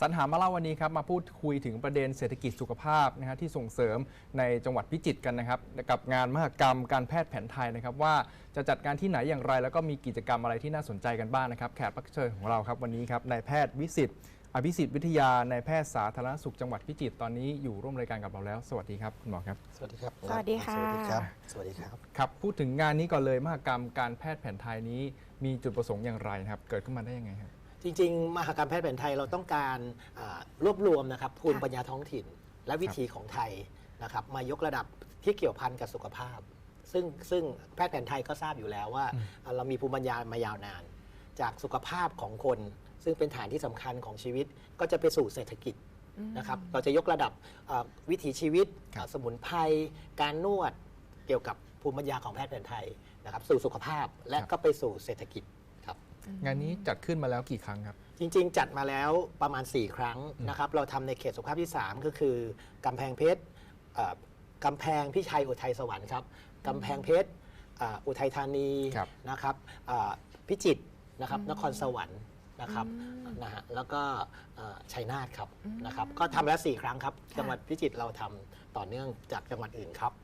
สรรหามาเล่าวันนี้ครับมาพูดคุยถึงประเด็นเศรษฐกิจสุขภาพนะฮะที่ส่งเสริมในจังหวัดพิจิตรกันนะครับ กับงานมหกรรมการแพทย์แผนไทยนะครับว่าจะจัดการที่ไหนอย่างไร แล้วก็มีกิจกรรมอะไรที่น่าสนใจกันบ้างนะครับแขกรับเชิญของเราครับวันนี้ครับนายแพทย์วิสิตอภิสิทธิ์วิทยานายแพทย์สาธารณสุขจังหวัดพิจิตรตอนนี้อยู่ร่วมรายการกับเราแล้ว สวัสดีครับคุณหมอครับ สวัสดีครับ สวัสดีค่ะ สวัสดีครับ สวัสดีครับ ครับ พูดถึงงานนี้ก่อนเลยมหกรรมการแพทย์แผนไทยนี้มีจุดประสงค์อย่างไรนะครับ เกิดขึ้นมาได้ยังไงครับ จริงๆ มหกรรมแพทย์แผนไทยเราต้องการอ่ารวบรวมนะครับภูมิค่ะปัญญาท้องถิ่น และวิถีของไทยนะครับมายกระดับที่เกี่ยวพันกับสุขภาพ ซึ่งซึ่งแพทย์แผนไทยก็ทราบอยู่แล้วว่าอ่าเรามีภูมิปัญญามายาวนาน จากสุขภาพของคน ซึ่งเป็นฐานที่สำคัญของชีวิตก็จะไปสู่เศรษฐกิจนะครับเราจะยกระดับอ่าวิถีชีวิตครับอ่าสมุนไพรการนวดเกี่ยวกับภูมิปัญญาของแพทย์แผนไทยนะครับสู่สุขภาพและก็ไปสู่เศรษฐกิจครับ งานนี้จัดขึ้นมาแล้วกี่ครั้งครับ จริง ๆ จัดมาแล้วประมาณ 4 ครั้งนะครับ เราทำในเขตสุขภาพที่ 3 ก็คือกำแพงเพชรเอ่อกำแพงพิชัยอุทัยสวรรค์ครับกำแพงเพชรอ่าอุทัยธานีครับนะครับอ่าพิจิตรนะครับนครสวรรค์นะครับนะฮะแล้วก็เอ่อชัยนาทครับนะครับ ก็ทำแล้ว 4 ครั้งครับ จังหวัดพิจิตรเราทำต่อเนื่องจากจังหวัดอื่นครับอืมเ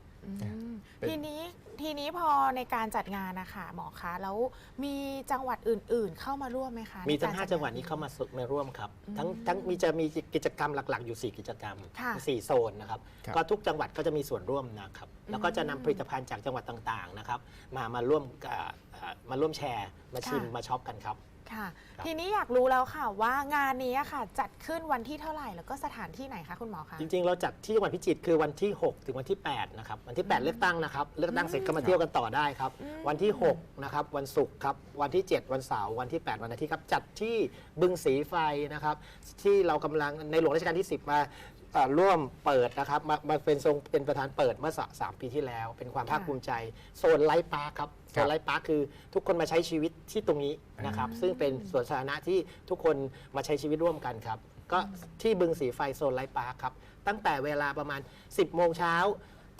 ป็น ทีนี้ทีนี้พอในการจัดงานนะคะหมอคะแล้วมีจังหวัดอื่น ๆ เข้ามาร่วมไหมคะมีทั้งในกร5จังหวัดนี้เข้ามาสุมาร่วมครับ ทั้งทั้งมีจะมีกิจกรรมหลัก ๆ อยู่ 4 กิจกรรมค่ะ4โซนนะครับครับก็ทุกจังหวัดก็จะมีส่วนร่วมนะครับแล้วก็จะนำผลิตภัณฑ์จากจังหวัดต่าง ๆ นะครับ มามาร่วมอ่าอ่ามาร่วมแชร์มาชิมค่ะมาช็อปกันครับ ค่ะ ครับ ทีนี้อยากรู้แล้วค่ะว่างานนี้ค่ะ จัดขึ้นวันที่เท่าไหร่แล้วก็สถานที่ไหนคะคุณหมอคะ จริงๆ เราจัดที่จังหวัดพิจิตรคือวันที่ 6 ถึงวันที่ 8 นะครับ วันที่ 8 เลือกตั้งนะครับ เลือกตั้งเสร็จก็มาเที่ยวกันต่อได้ครับวันที่ 6 นะครับ วันศุกร์ครับ วันที่ 7 วันเสาร์ วันที่ 8 วันอาทิตย์ครับ จัดที่บึงสีไฟนะครับ ที่เรากำลังในหลวงรัชกาลที่ 10 มาเอ่อร่วมเปิดนะครับมามาเป็นทรงเป็นประธานเปิดเมื่อสะสามปีที่แล้ว เป็นความภาคค่ะภูมิใจ โซนไลฟ์พาร์คครับโซครับนไลฟ์พาร์คคือทุกคนมาใช้ชีวิตที่ตรงนี้นะครับ ซึ่งเป็นสวนสาธารณะที่ทุกคนมาใช้ชีวิตร่วมกันครับ ก็ที่บึงสีไฟโซนไลฟ์พาร์คครับ ตั้งแต่เวลาประมาณ 10โมงเช้า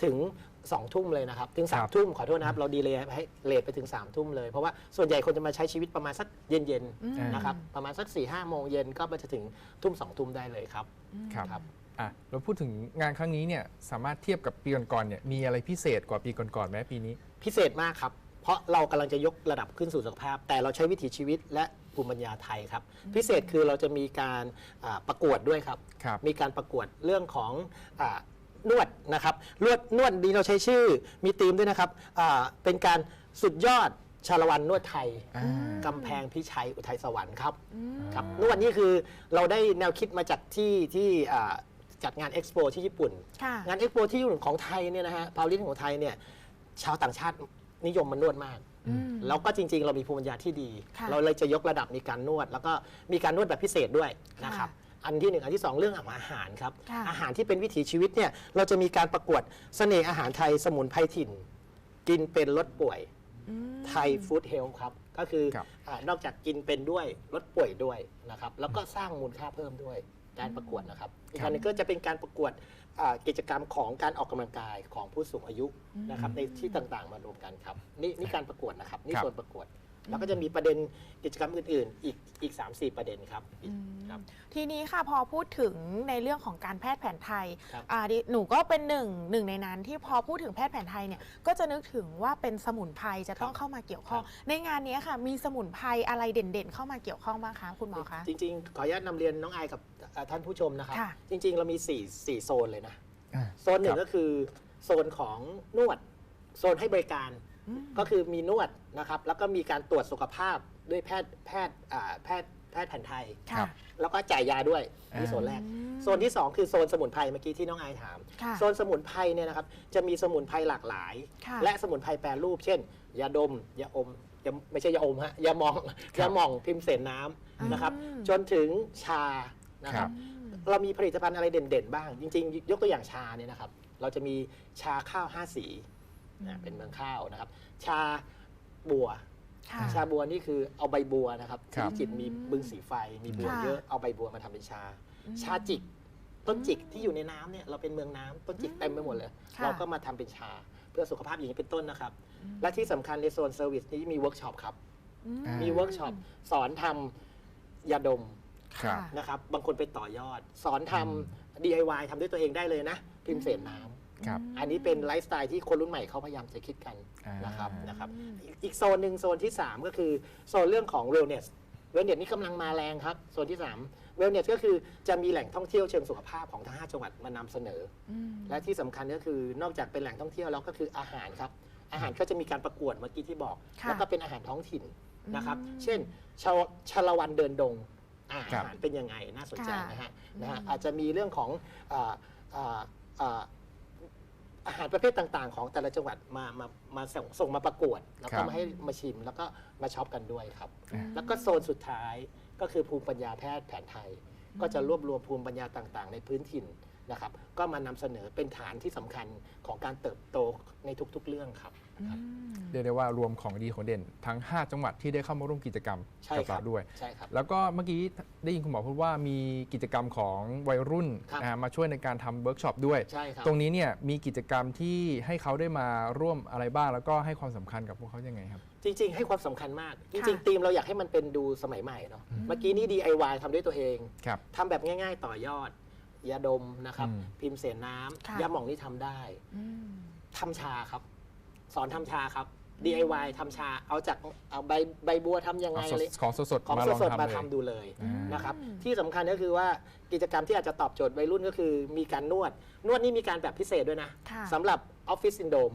ถึง2ทุ่มเลยนะครับ ถึงครับ3ทุ่มขอโทษนะครับ เราดีเลยให้เลทไปถึง3ทุ่มเลย เพราะว่าส่วนใหญ่คนจะมาใช้ชีวิตประมาณสักเย็นอืมๆนะครับ ประมาณสัก4ี่ห้าโมงเย็นก็มาจะถึงทุ่ม2ทุ่มได้เลยครับ ครับครับ อะเราพูดถึงงานครั้งนี้เนี่ยสามารถเทียบกับปีก่อนๆเนี่ยมีอะไรพิเศษกว่าปีก่อนๆไหมปีนี้ พิเศษมากครับ เพราะเรากำลังจะยกระดับขึ้นสู่สุขภาพ แต่เราใช้วิถีชีวิตและภูมิปัญญาไทยครับ พิเศษคือเราจะมีการอ่าประกวดด้วยครับ ครับ มีการประกวดเรื่องของอานวดนะครับนวดนวดดีเราใช้ชื่อมีธีมด้วยนะครับอ่าเป็นการสุดยอดชาละวันนวดไทยอ่ากำแพงพิชัยอุทัยสวรรค์ครับครับนวดนี่คือเราได้แนวคิดมาจากที่ที่อ่า จัดงานเอ็กซ์โปที่ญี่ปุ่น ค่ะ งานเอ็กซ์โปที่ญี่ปุ่นของไทยเนี่ยนะฮะพาวลิสของไทยเนี่ยชาวต่างชาตินิยมมานวดมาก อืม แล้วก็จริง ๆ เรามีภูมิปัญญาที่ดี ค่ะเราเลยจะยกระดับในการนวด แล้วก็มีการนวดแบบพิเศษด้วยนะครับอันที่หนึ่งอันที่สองเรื่องอาหารครับค่ะ อาหารที่เป็นวิถีชีวิตเนี่ยเราจะมีการประกวดเสน่ห์อาหารไทยสมุนไพรถิ่น กินเป็นลดป่วย อืม ไทยฟู้ดเฮลท์ครับ ก็คือครับ อานอกจากกินเป็นด้วยลดป่วยด้วยนะครับ แล้วก็สร้างมูลค่าเพิ่มด้วย การประกวดนะครับอีกอันหนึงก็จะเป็นการประกวดอ่ากิจกรรมของการออกกำลังกายของผู้สูงอายุนะครับในที่ต่างๆมารวมกันครับนี่นี่การประกวดนะครับนี่ครับส่วนประกวด แล้วก็จะมีประเด็นกิจกรรมอื่นๆ อีกอีก 3-4 ประเด็นครับครับ ทีนี้ค่ะพอพูดถึงในเรื่องของการแพทย์แผนไทยครับอ่าดิหนูก็เป็นหนึ่งหนึ่งในนั้นที่พอพูดถึงแพทย์แผนไทยเนี่ยก็จะนึกถึงว่าเป็นสมุนไพรจะต้องเข้ามาเกี่ยวข้อง ในงานนี้ค่ะ มีสมุนไพรอะไรเด่นๆ เข้ามาเกี่ยวข้องบ้างคะคุณหมอคะจริงๆ ขออนุญาตนำเรียนน้องไอายกับอ่าท่านผู้ชมนะครับค่ะจริง ๆ เรามี4 4โซนเลยนะอ่าโซนหนึ่งครับก็คือโซนของนวดโซนให้บริการ ก็คือมีนวดนะครับ แล้วก็มีการตรวจสุขภาพด้วยแพทย์แพทย์อ่าแพทย์แพทย์แผนไทย ครัค่ะบแล้วก็จ่ายยาด้วยอ่านี่โซนแรกอืมโซนที่ 2 คือโซนสมุนไพรเมื่อกี้ที่น้องไอายถาม ค่ะโซนสมุนไพรเนี่ยนะครับจะมีสมุนไพรหลากหลาย ค่ะ และสมุนไพรแปรรูป เช่น ยาดม ยาอมยาไม่ใช่ยาอมฮะยาหมองครับยาหม่องพิมพ์เสนน้ำนะครับอืมจนถึงชานะคครัรับ บ เรามีผลิตภัณฑ์อะไรเด่นๆ บ้าง จริงๆ ยกตัวอย่างชาเนี่ยนะครับ เราจะมีชาข้าวห้าสี นะเป็นเมืองข้าวนะครับ ชาบัว ค่ะ ชาบัวนี่คือเอาใบบัวนะครับครับที่จิตรมีบึงสีไฟมีบัวค่ะ เยอะเอาใบบัวมาทำเป็นชา ชาจิก ต้นจิกที่อยู่ในน้ำเนี่ยเราเป็นเมืองน้ำต้นจิกเต็มไปหมดเลย ค่ะ เราก็มาทำเป็นชาเพื่อสุขภาพอย่างนี้เป็นต้นนะครับ และที่สำคัญในโซนเซอร์วิสนี้มีเวิร์กช็อปครับอ่ามีเวิร์กช็อปสอนทำยาดมครับค่ะนะครับ บางคนไปต่อยอด สอนทำ DIY ทำด้วยตัวเองได้เลยนะ พิมพ์เศษน้ำ ครับ อันนี้เป็นไลฟ์สไตล์ที่คนรุ่นใหม่เขาพยายามจะคิดกันอ่านนะครับนะครับอืมอีกอีกโซนหนึ่งโซนที่ 3 ก็คือโซนเรื่องของ wellness wellness นี่กำลังมาแรงครับ โซนที่3 wellness ก็คือจะมีแหล่งท่องเที่ยวเชิงสุขภาพของทั้ง 5 จังหวัดมานำเสนออืมและที่สำคัญก็คือนอกจากเป็นแหล่งท่องเที่ยวแล้วก็คืออาหารครับ อาหารก็จะมีการประกวดเมื่อกี้ที่บอกค่ะแล้วก็เป็นอาหารท้องถิ่นนะครับอืมเช่นชาวชาละวันเดินดงอาครับหารเป็นยังไงน่าสนใจค่ะนะฮะนะอืฮะมอาจจะมีเรื่องของเอ่อเอ่อเอ่ออาหารประเภทต่างๆ ของแต่ละจังหวัดมามามาส่งส่งมาประกวด แล้วครัก็บมาให้มาชิมแล้วก็มาช็อปกันด้วยครับอืมแล้วก็โซนสุดท้ายก็คือภูมิปัญญาแพทย์แผนไทย ก็จะรวบรวมภูมิปัญญาต่างๆ ในพื้นถิ่นนะครับ ก็มานำเสนอเป็นฐานที่สำคัญของการเติบโตในทุกๆเรื่องครับอืม เรียกได้ว่ารวมของดีของเด่น ทั้ง 5 จังหวัดที่ได้เข้ามาร่วมกิจกรรมใช่กับครัเราบด้วย ใช่ครับ แล้วก็เมื่อกี้ได้ยินคุณหมอพูดว่ามีกิจกรรมของวัยรุ่นครับนะฮะมาช่วยในการทำเวิร์กช็อปด้วย ใช่ครับ ตรงนี้เนี่ยมีกิจกรรมที่ให้เขาได้มาร่วมอะไรบ้าง แล้วก็ให้ความสำคัญกับพวกเขายังไงครับ จริง ๆ ให้ความสำคัญมากจค่ะริงๆทีมเราอยากให้มันเป็นดูสมัยใหม่เนาะ เมื่อกี้นี่ DIY ทำด้วยตัวเองครับทำแบบง่าย ๆ ต่อยอดยาดมนะครับอืมพิมพ์เสนน้ค่ะำยาหม่องนี่ทำได้อืมทำชาครับ สอนทำชาครับ DIY ทำชาเอาจากเอาใบใบบัวทำยังไงเอาสดเลยของสดของๆมาลองสดๆทำมาเลย ทำดูเลยอ่านะครับอืมที่สำคัญก็คือว่ากิจกรรมที่อาจจะตอบโจทย์วัยรุ่นก็คือมีการนวด นวดนี่มีการแบบพิเศษด้วยนะค่ะ สำหรับออฟฟิศซินโดม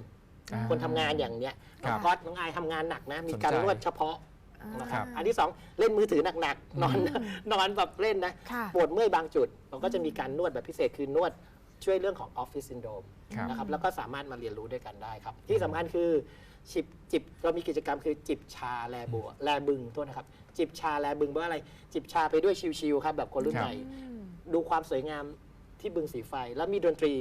อ่า คนทำงานอย่างเนี้ยครัน้อบงก๊อตน้องอายทำงานหนักนะมีการสนใจนวดเฉพาะอ่านะครับอันที่สองเล่นมือถือหนัก ๆ นอน นอนแบบเล่นนะค่ะ ปวดเมื่อยบางจุดเราก็จะมีการนวดแบบพิเศษคือนวด ช่วยเรื่องของออฟฟิศซินโดมครับนะครับแล้วก็สามารถมาเรียนรู้ด้วยกันได้ครับ ที่สำคัญคือจิบจิบเรามีกิจกรรมคือจิบชาแลบัวแลบึงโทษนะครับ จิบชาแลบึงเพราะอะไร จิบชาไปด้วยชิวๆครับแบบคนรุ่นครับ ใหม่อืมดูความสวยงามที่บึงสีไฟ แล้วมีดนตรี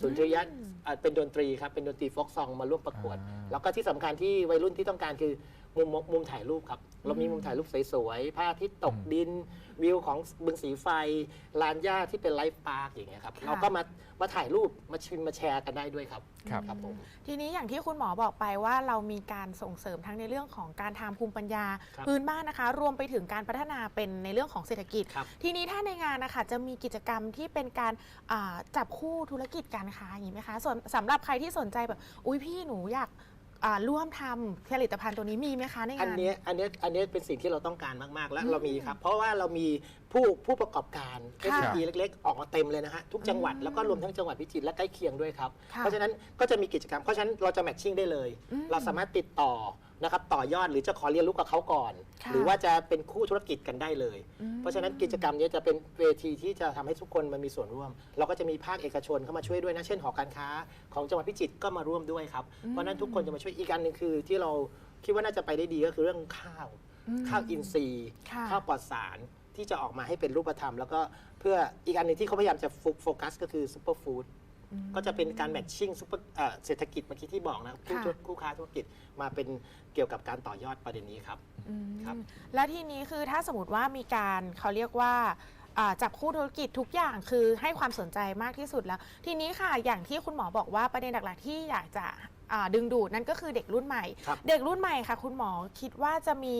สุนทรียะอืมอะเป็นดนตรีครับ เป็นดนตรีโฟกซองมาร่วมประกวด อ่า แล้วก็ที่สำคัญที่วัยรุ่นที่ต้องการคือมุมมุมถ่ายรูปครับ เรามีมุมถ่ายรูปสวยๆพระอาทิตย์ตกดิน วิวของบึงสีไฟ ลานหญ้าที่เป็นไลฟ์พาร์คอย่างเงี้ยครับค่ะเราก็มามาถ่ายรูปมาชิมมาแชร์กันได้ด้วยครับ ครับครับผมทีนี้อย่างที่คุณหมอบอกไปว่าเรามีการส่งเสริมทั้งในเรื่องของการทำภูมิปัญญาครับพื้นบ้านนะคะ รวมไปถึงการพัฒนาเป็นในเรื่องของเศรษฐกิจครับทีนี้ถ้าในงานนะคะจะมีกิจกรรมที่เป็นการอ่าจับคู่ธุรกิจการค้าอย่างนี้ไหมคะส่วนสำหรับใครที่สนใจแบบอุ้ยพี่หนูอยาก อ่าร่วมทำผลิตภัณฑ์ตัวนี้มีไหมคะในอันงาน เนี้ยอันเนี้ยอันเนี้ยเป็นสิ่งที่เราต้องการมาก ๆ และอืมเรามีครับ เพราะว่าเรามีผู้ผู้ประกอบการค่ะ SME เล็ก ๆ ออกมาเต็มเลยนะฮะทุกจังหวัดอืมแล้วก็รวมทั้งจังหวัดพิจิตรและใกล้เคียงด้วยครับ ค่ะเพราะฉะนั้นก็จะมีกิจกรรม เพราะฉะนั้นเราจะแมทชิ่งได้เลย อืมเราสามารถติดต่อ นะครับต่อยอดหรือจะขอเรียนรู้กับเขาก่อน ค่ะหรือว่าจะเป็นคู่ธุรกิจกันได้เลย อืม เพราะฉะนั้นกิจกรรมเนี้ยจะเป็นเวทีที่จะทำให้ทุกคนมันมีส่วนร่วม เราก็จะมีภาคเอกชนเข้ามาช่วยด้วยนะ เช่นหอการค้า ของจังหวัดพิจิตรก็มาร่วมด้วยครับ เพราะฉะนั้นทุกคนจะมาช่วยอีกอันหนึ่งคือ ที่เราคิดว่าน่าจะไปได้ดีก็คือเรื่องข้าว อืม ข้าวอินทรีย์ ค่ะ ข้าวปลอดสารที่จะออกมาให้เป็นรูปธรรม แล้วก็เพื่ออีกอันหนึ่งที่เขาพยายามจะโฟกัสก็คือซูเปอร์ฟู้ดอืม ก็จะเป็นการแมทชิ่งซูเปอร์เอ่อเศรษฐกิจเมื่อกี้ที่บอกนะคู่ค่ะธุรคู่ค้าธุรกิจมาเป็นเกี่ยวกับการต่อยอดประเด็นนี้ครับอืมครับ แล้วทีนี้คือถ้าสมมติว่ามีการเขาเรียกว่าอ่า จับคู่ธุรกิจทุกอย่างคือให้ความสนใจมากที่สุดแล้ว ทีนี้ค่ะอย่างที่คุณหมอบอกว่าประเด็นหลักๆที่อยากจะอ่าดึงดูดนั่นก็คือเด็กรุ่นใหม่ครับเด็กรุ่นใหม่ค่ะ คุณหมอคิดว่าจะมี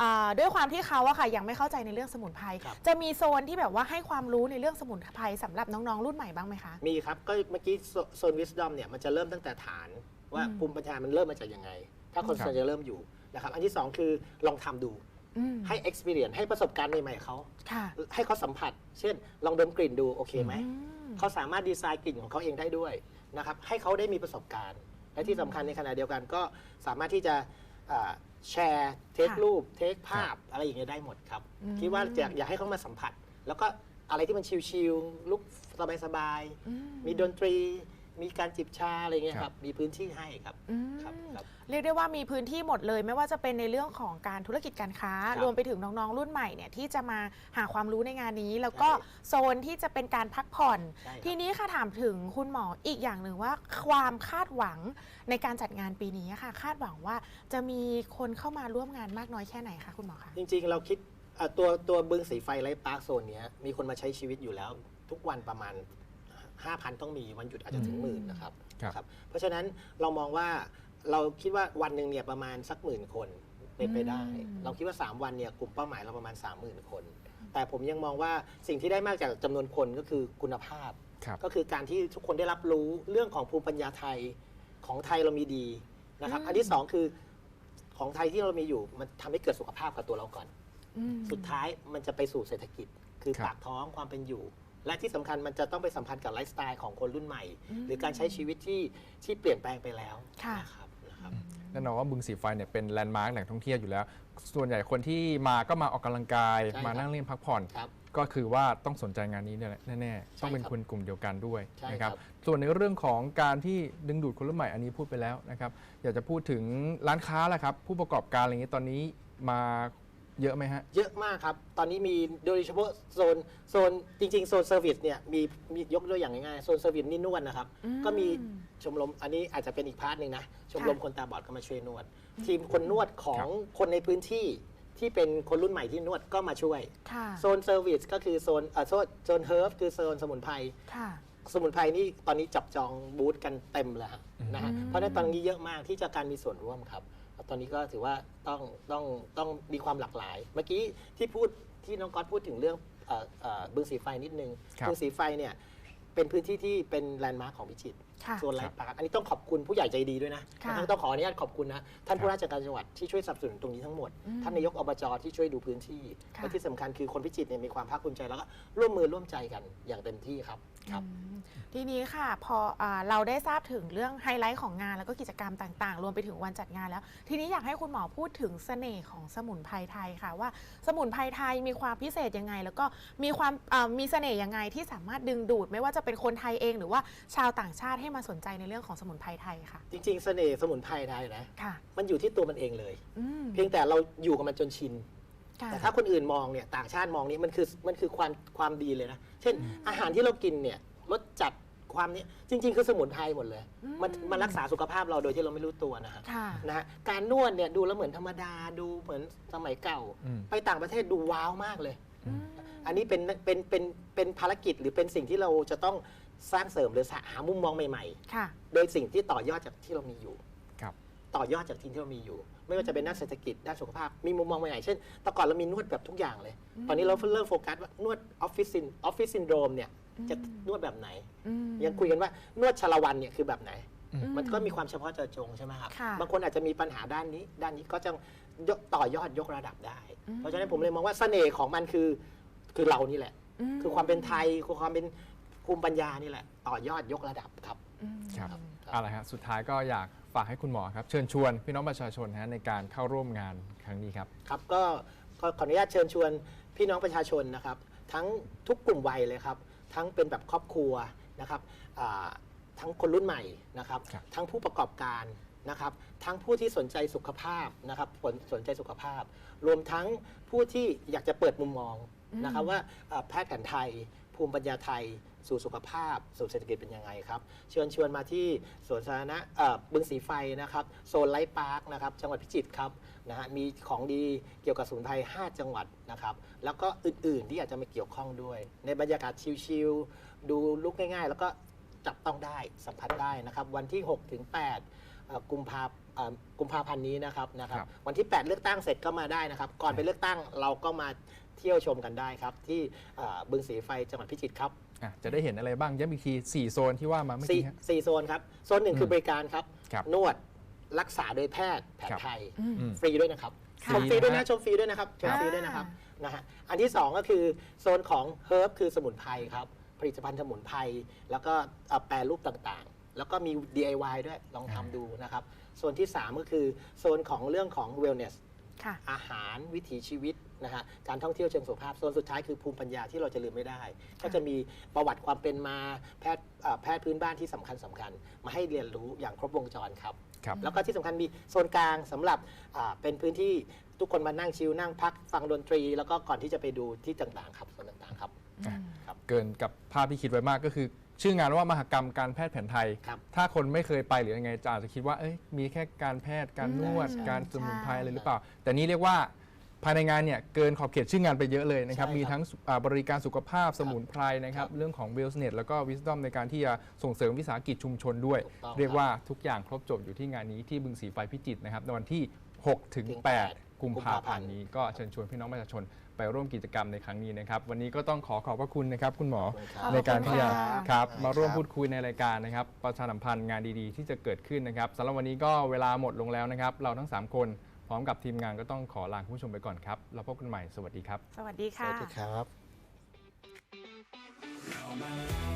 อ่าด้วยความที่เขาอะค่ะยังไม่เข้าใจในเรื่องสมุนไพรครับจะมีโซนที่แบบว่าให้ความรู้ในเรื่องสมุนไพรสำหรับน้องๆรุ่นใหม่บ้างไหมคะมีครับก็เมื่อกี้โซนวิส d อมเนี่ยมันจะเริ่มตั้งแต่ฐานว่าอืมภูมิปัญญามันเริ่มมาจากยังไง ถ้าคนครับส่วนจะเริ่มอยู่นะครับอันที่ 2 คือลองทำดูอืม ให้ experience ให้ประสบการณ์ใหม่ๆเขาค่ะให้เขาสัมผัส เช่น ลองดมกลิ่นดูโอเคไหมอืมเขาสามารถดีไซน์กลิ่นของเขาเองได้ด้วยนะครับ ให้เขาได้มีประสบการณ์ และที่สำคัญในขณะเดียวกันก็สามารถที่จะอ่าแชร์เทคค่ะรูป เทคภาพอะไรอย่างเงี้ยได้หมดครับอืมคิดว่าอยากอยากให้เขามาสัมผัส แล้วก็อะไรที่มันชิลๆลุกสบายๆอืมีดนตรี มีการจิบชาอะไรเงี้ยคครัรับบมีพื้นที่ให้ครับอืมครับครับ เรียกได้ว่ามีพื้นที่หมดเลย ไม่ว่าจะเป็นในเรื่องของการธุรกิจการค้า ครับรวมไปถึงน้องๆรุ่นใหม่เนี่ยที่จะมาหาความรู้ในงานนี้ แล้วก็ใช่โซนที่จะเป็นการพักผ่อน ใช่ครับ ทีนี้ค่ะถามถึงคุณหมออีกอย่างหนึ่งว่า ความคาดหวังในการจัดงานปีนี้ค่ะ คาดหวังว่าจะมีคนเข้ามาร่วมงานมากน้อยแค่ไหนคะคุณหมอคะ จริงๆ เราคิดเอ่อตัวตัวบึงสีไฟไลฟ์พาร์คโซนเนี้ยมีคนมาใช้ชีวิตอยู่แล้วทุกวันประมาณ 5,000 ต้องมีวันหยุดอาจจะถึงหมื่นนะครับครับครับ เพราะฉะนั้นเรามองว่าเราคิดว่าวันหนึ่งเนี่ยประมาณสักหมื่นคนเป็นไปได้อืมเราคิดว่า 3 วันเนี่ยกลุ่มเป้าหมายเราประมาณ 30,000 คน แต่ผมยังมองว่าสิ่งที่ได้มากจากจำนวนคนก็คือคุณภาพครับก็คือการที่ทุกคนได้รับรู้เรื่องของภูมิปัญญาไทยของไทยเรามีดีนะครับอืมอันที่สองคือของไทยที่เรามีอยู่มันทำให้เกิดสุขภาพกับตัวเราก่อนอืมสุดท้ายมันจะไปสู่เศรษฐกิจ คือครับปากท้องความเป็นอยู่ และที่สำคัญมันจะต้องไปสัมพันธ์กับไลฟ์สไตล์ของคนรุ่นใหม่ หรือการใช้ชีวิตที่ที่เปลี่ยนแปลงไปแล้วค่ะนะครับนะครับแน่นอนว่าบึงสีไฟเนี่ยเป็นแลนด์มาร์คแหล่งท่องเที่ยวอยู่แล้ว ส่วนใหญ่คนที่มาก็มาออกกำลังกายใช่ครับมานั่งเล่นพักผ่อนครับก็คือว่าต้องสนใจงานนี้เนี่ยแหละแน่ๆ ต้องเป็นครับคนกลุ่มเดียวกันด้วยใช่นะครับครับ ส่วนในเรื่องของการที่ดึงดูดคนรุ่นใหม่อันนี้พูดไปแล้วนะครับ อยากจะพูดถึงร้านค้าแหละครับ ผู้ประกอบการอะไรอย่างนี้ตอนนี้มา เยอะไหมฮะ เยอะมากครับ ตอนนี้มีโดยเฉพาะโซนโซนจริง ๆ โซนเซอร์วิสเนี่ยมีมียกตัวอย่างง่ายๆ โซนเซอร์วิสนี่นวดนะครับ อืมก็มีชมรมอันนี้อาจจะเป็นอีกพาร์ทหนึ่งนะ ชมรมค่ะคนตาบอดก็มาช่วยนวด ทีมคนนวดของคนในพื้นที่ที่เป็นคนรุ่นใหม่ที่นวดก็มาช่วย ค่ะโซนเซอร์วิสก็คือโซนเอ่อโซนโซนเฮิร์บคือโซนสมุนไพร ค่ะ สมุนไพรนี่ตอนนี้จับจองบูธกันเต็มแล้วฮะนะฮะ อืม เพราะฉะนั้นตอนนี้เยอะมากที่จะการมีส่วนร่วมครับ ตอนนี้ก็ถือว่าต้องต้องต้องมีความหลากหลาย เมื่อกี้ที่พูดที่น้องก๊อตพูดถึงเรื่องเอ่อเอ่อบึงสีไฟนิดนึงครับ บึงสีไฟเนี่ยเป็นพื้นที่ที่เป็นแลนด์มาร์คของพิจิตรค่ะ ส่วนไรปาร์คอันนี้ต้องขอบคุณผู้ใหญ่ใจดีด้วยนะค่ะต้องขออนุญาตขอบคุณนะ ท่านครับผู้ราชการจังหวัดที่ช่วยสนับสนุนตรงนี้ทั้งหมดอืมท่านนายกอบจที่ช่วยดูพื้นที่ค่ะและที่สำคัญคือคนพิจิตรเนี่ยมีความภาคภูมิใจแล้วก็ร่วมมือร่วมใจกันอย่างเต็มที่ครับครับอืมทีนี้ค่ะพออาเราได้ทราบถึงเรื่องไฮไลท์ของงานแล้วก็กิจกรรมต่างๆ รวมไปถึงวันจัดงานแล้ว ทีนี้อยากให้คุณหมอพูดถึงเสน่ห์ของสมุนไพรไทยค่ะ ว่าสมุนไพรไทยมีความพิเศษยังไง แล้วก็มีความอ่ามีเสน่ห์ยังไงที่สามารถดึงดูด ไม่ว่าจะเป็นคนไทยเองหรือว่าชาวต่างชาติให้มาสนใจในเรื่องของสมุนไพรไทยค่ะ จริงๆเสน่ห์สมุนไพรไทยนะค่ะ มันอยู่ที่ตัวมันเองเลย อืมเพียงแต่เราอยู่กับมันจนชิน ค่ะ แต่ถ้าคนอื่นมองเนี่ยต่างชาติมองนี่มันคือมันคือความความดีเลยนะ เช่น อาหารที่เรากินเนี่ยรสจัดความเนี้จริง ๆ คือสมุนไพรหมดเลย อืม มันมันรักษาสุขภาพเราโดยที่เราไม่รู้ตัวนะฮะค่ะ นะฮะการนวดเนี่ยดูแล้วเหมือนธรรมดาดูเหมือนสมัยเก่า อืม ไปต่างประเทศดูว้าวมากเลยอืมอันนี้เป็นเป็นเป็นเป็นภารกิจหรือเป็นสิ่งที่เราจะต้อง สร้างเสริมหรือหามุมมองใหม่ค่ะ ๆ โดยสิ่งที่ต่อยอดจากที่เรามีอยู่ ครับ ต่อยอดจากทีมที่เรามีอยู่ ไม่ว่าจะเป็นด้านเศรษฐกิจด้านสุขภาพมีมุมมองใหม่ๆเช่นแต่ก่อนเรามีนวดแบบทุกอย่างเลยตอนนี้เราเริ่มโฟกัสว่านวดออฟฟิศซินออฟฟิศซินโดรมเนี่ยจะนวดแบบไหน อืม ยังคุยกันว่านวดชาละวันเนี่ยคือแบบไหน อืมมันก็มีความเฉพาะเจาะจงใช่ไหมครับ ค่ะบางคนอาจจะมีปัญหาด้านนี้ ด้านนี้ก็จะยกต่อยอดยกระดับได้ อืม เพราะฉะนั้นผมเลยมองว่าเสน่ห์ของมันคือ คือเรานี่แหละมคือความเป็นไทยคือความเป็น ภูมิปัญญานี่แหละ ต่อยอดยกระดับครับอืมครับ ครับเอาละฮะสุดท้ายก็อยากฝากให้คุณหมอครับ เชิญชวนพี่น้องประชาชนฮะในการเข้าร่วมงานครั้งนี้ครับ ครับก็ก็ขออนุญาตเชิญชวนพี่น้องประชาชนนะครับ ทั้งทุกกลุ่มวัยเลยครับ ทั้งเป็นแบบครอบครัวนะครับอ่าทั้งคนรุ่นใหม่นะครับ ครับ ทั้งผู้ประกอบการนะครับ ทั้งผู้ที่สนใจสุขภาพนะครับผลสนใจสุขภาพ รวมทั้งผู้ที่อยากจะเปิดมุมมองนะครับว่าอ่าแพทย์แผนไทย ภูมิปัญญาไทย สู่สุขภาพ สู่เศรษฐกิจเป็นยังไงครับ เชิญชวนมาที่สวนสาธารณะเอ่อบึงสีไฟนะครับโซนไลท์พาร์คนะครับจังหวัดพิจิตรครับนะฮะมีของดีเกี่ยวกับสมุนไพร5 จังหวัดนะครับแล้วก็อื่นๆที่อาจจะมาเกี่ยวข้องด้วย ในบรรยากาศชิลๆดูลุกง่าย ๆ แล้วก็จับต้องได้สัมผัสได้นะครับ วันที่6ถึง8เอ่อกุมภาเอ่อกุมภาพันธ์นี้นะครับนะครับ ครับ วันที่ 8 เลือกตั้งเสร็จก็มาได้นะครับ ก่อนไปเลือกตั้งเราก็มาเที่ยวชมกันได้ครับ ที่เอ่อบึงสีไฟจังหวัดพิจิตรครับ อะจะได้เห็นอะไรบ้างย้ำอีกที4โซนที่ว่ามาเมื่อสี่กี้ฮะ สี่โซนครับ โซนหนึ่งอืมคือบริการครับ ครับนวดรักษาโดยแพทย์แผนครับไทยอืมอืม ฟรีด้วยนะครับ ค่ะ ชมฟรีด้วยฟรีนะนะชมฟรีด้วยนะครับชมฟรีด้วยนะครับอ่นะฮะอันที่2ก็คือโซนของเฮิร์บคือสมุนไพรครับ ผลิตภัณฑ์สมุนไพรแล้วก็เอ่อแปรรูปต่างๆ แล้วก็มี DIY ด้วยลองทำดูนะครับ โซนที่3ก็คือโซนของเรื่องของ wellness ค่ะ อาหารวิถีชีวิตนะฮะการท่องเที่ยวเชิงสุขภาพโซนสุดท้ายคือภูมิปัญญาที่เราจะลืมไม่ได้ ก็จะมีประวัติความเป็นมาแพทย์เอ่อแพทย์พื้นบ้านที่สำคัญสำคัญ มาให้เรียนรู้อย่างครบวงจรครับครับแล้วก็ที่สำคัญมีโซนกลางสำหรับอ่าเป็นพื้นที่ทุกคนมานั่งชิลนั่งพักฟังดนตรี แล้วก็ก่อนที่จะไปดูที่ต่างๆครับโซนต่างๆครับอืมเกินกับภาพที่คิดไว้มากก็คือ ชื่องานว่ามหกรรมการแพทย์แผนไทย ครับ ถ้าคนไม่เคยไปหรือยังไงจะอาจจะคิดว่าเอ้ยมีแค่การแพทย์การนวด ใช่การสมุนไพรใช่อะไรหรือเปล่า แต่นี่เรียกว่าภายในงานเนี่ยเกินขอบเขตชื่องานไปเยอะเลยนะครับ ใช่ครับมีทั้งอ่าบริการสุขภาพสมุนไพรนะครับครับเรื่องของเวลส์เน็ตแล้วก็วิส d อมในการที่จะส่งเสริมวิสาหกิจชุมชนด้วย ถูกต้องเรียกว่าทุกอย่างครบจบอยู่ที่งานนี้ที่บึงสีไฟพิจิตรนะครับในวันที่6ถึงถึง8 กุมภาพันธ์นี้ก็เชิญชวนพี่น้องประชาชนไปร่วมกิจกรรมในครั้งนี้นะครับ วันนี้ก็ต้องขอขอบพระคุณนะครับ คุณหมอขอบคุณครับในการที่จะขอบคุณค่ะครับครับมาร่วมพูดคุยในรายการนะครับ ประชาสัมพันธ์งานดีๆ ที่จะเกิดขึ้นนะครับสำหรับวันนี้ก็เวลาหมดลงแล้วนะครับ เราทั้ง 3 คนพร้อมกับทีมงานก็ต้องขอลาคุณผู้ชมไปก่อนครับแล้วพบกันใหม่สวัสดีครับ สวัสดีสค่ะวัสดีครับ